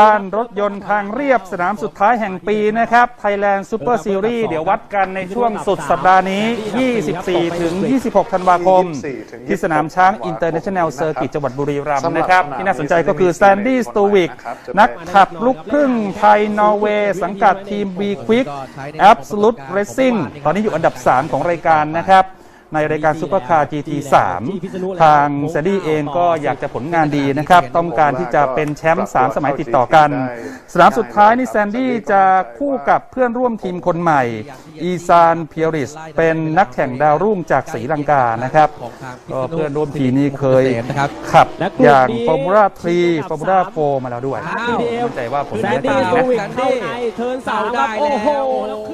การรถยนต์ทางเรียบสนามสุดท้ายแห่งปีนะครับ Thailand Super Series เดี๋ยววัดกันในช่วงสุดสัปดาห์นี้ 24 ถึง 26 ธันวาคม ที่สนามช้าง International Circuit จังหวัดบุรีรัมย์นะครับ ที่น่าสนใจก็คือ Sandy s t o w i c นักขับลูกครึ่งไทยนอร์เวย์สังกัดทีม B Quick Absolute Racing ตอนนี้อยู่อันดับ 3 ของรายการนะครับ ในรายการซูเปอร์คาร์ GT 3ทางแซดดี้เองก็อยากจะผลงานดีนะครับ ต้องการที่จะเป็นแชมป์3สมัยติดต่อกัน สนามสุดท้ายนี่แซนดี้จะคู่กับเพื่อนร่วมทีมคนใหม่ อีซานเพียริส เป็นนักแข่งดาวรุ่งจากศรีลังกานะครับก็เพื่อนร่วมทีมนี้เคยนะครับขับและกลุ่มอย่างนี้ฟอร์มูล่าเป็น3ฟอร์มูล่า4มาแล้วด้วยอ้าวมั่นใจว่าผลแซงานนดี้จะดีโซนะวิกเข้าในเทิร์นสามครับเอาได้โอ้โหแล้วแล้วขึ้น